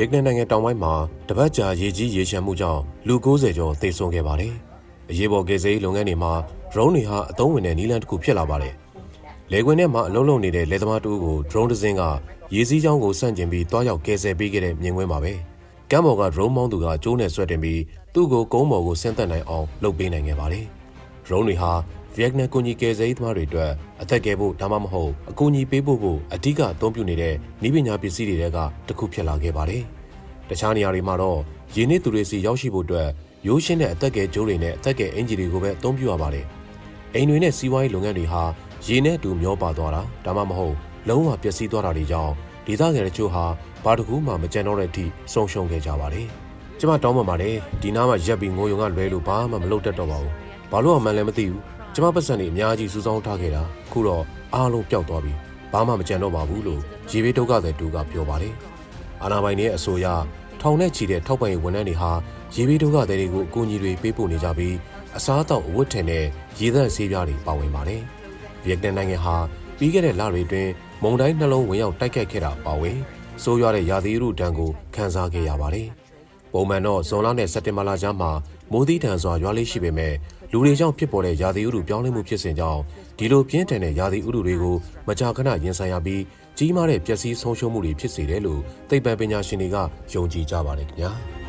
ယက်နမ်နိုင်ငံတောင်ပိုင်းမှာတပတ်ကြာရေကြီးရေရှမ်းမှုကြောင့်လူ90ကျော်သေဆုံးခဲ့ပါတယ်။အရေးပေါ်ကယ်ဆယ်ရေးလုပ်ငန်းတွေမှာဒရုန်းတွေဟာအသုံးဝင်တဲ့နည်းလမ်းတစ်ခုဖြစ်လာပါတယ်။လေကွင်းထဲမှာအလုံးလုံးနေတဲ့လက်သမားတူကိုဒရုန်းတစ်စင်းကရေစီးကြောင်းကိုစန့်ကျင်ပြီးတွားရောက်ကယ်ဆယ်ပေးခဲ့တဲ့မြင်ကွင်းပါပဲ။ကမ်းပေါ်ကဒရုန်းမောင်းသူကကျိုးနဲ့ဆွဲတင်ပြီးသူ့ကိုကုန်းပေါ်ကိုဆင်းသက်နိုင်အောင်လုပ်ပေးနိုင်ခဲ့ပါတယ်။ဒရုန်းတွေဟာ ဗီယက်နမ်ကိုကြီးကယ်ဆယ်ရေးသမားတွေအတွက်အသက်ကယ်ဖို့ဒါမှမဟုတ်အကူအညီပေးဖို့ကိုအဓိကအသုံးပြုနေတဲ့နည်းပညာပစ္စည်းတွေကတစ်ခုဖြစ်လာခဲ့ပါတယ်။တခြားနေရာတွေမှာတော့ရင်းနှီးသူတွေစီရောက်ရှိဖို့အတွက်ရိုးရှင်းတဲ့အသက်ကယ်ကြိုးတွေနဲ့အသက်ကယ်အင်ဂျီတွေကိုပဲအသုံးပြုရပါတယ်။အိမ်တွေနဲ့စီးပွားရေးလုပ်ငန်းတွေဟာရေနဲ့အတူမျောပါသွားတာဒါမှမဟုတ်လုံးဝပျက်စီးသွားတာတွေကြောင့်ဒေသခံတချို့ဟာဘာတစ်ခုမှမကြံတော့တဲ့အထိဆုံးရှုံးခဲ့ကြပါတယ်။ကျမတောင်းပန်ပါတယ်ဒီနားမှာရက်ပြီးငိုယုံကလွဲလို့ဘာမှမလုပ်တတ်တော့ပါဘူး။ဘာလို့အောင်မှန်းလည်းမသိဘူး။ ကျမပတ်စံနေအများကြီးစူးစောင်းထားခဲ့တာခုတော့အားလုံးပျောက်သွားပြီ။ဘာမှမကြံတော့ပါဘူးလို့ရေဘေးဒုက္ခသည်တူကပြောပါတယ်။အာနာပိုင်ရဲ့အဆိုအရထောင်နဲ့ချီတဲ့ထောက်ပံ့ရေးဝန်ထမ်းတွေဟာရေဘေးဒုက္ခသည်တွေကိုအကူအညီတွေပေးပို့နေကြပြီးအစားအသောက်အဝတ်ထည်နဲ့ရေသန့်ဆေးပြားတွေပါဝင်ပါတယ်။ဗီယက်နမ်နိုင်ငံဟာပြီးခဲ့တဲ့လတွေအတွင်းမုန်တိုင်းနှလုံးဝင်ရောက်တိုက်ခတ်ခဲ့တာပါဝင်ဆိုးရွားတဲ့ရာသီဥတုဒဏ်ကိုခံစားခဲ့ရပါတယ်။ ပုံမှန်တော့ဇွန်လနဲ့စက်တင်ဘာလကြားမှာမိုးသီးထန်စွာရွာလေးရှိပေမဲ့လူတွေကြောင့်ဖြစ်ပေါ်တဲ့ရာသီဥတုပြောင်းလဲမှုဖြစ်စဉ်ကြောင့်ဒီလိုပြင်းထန်တဲ့ရာသီဥတုတွေကိုမကြာခဏရင်ဆိုင်ရပြီးကြီးမားတဲ့ပျက်စီးဆုံးရှုံးမှုတွေဖြစ်စေတယ်လို့သိပ္ပံပညာရှင်တွေကယုံကြည်ကြပါတယ်ခင်ဗျာ။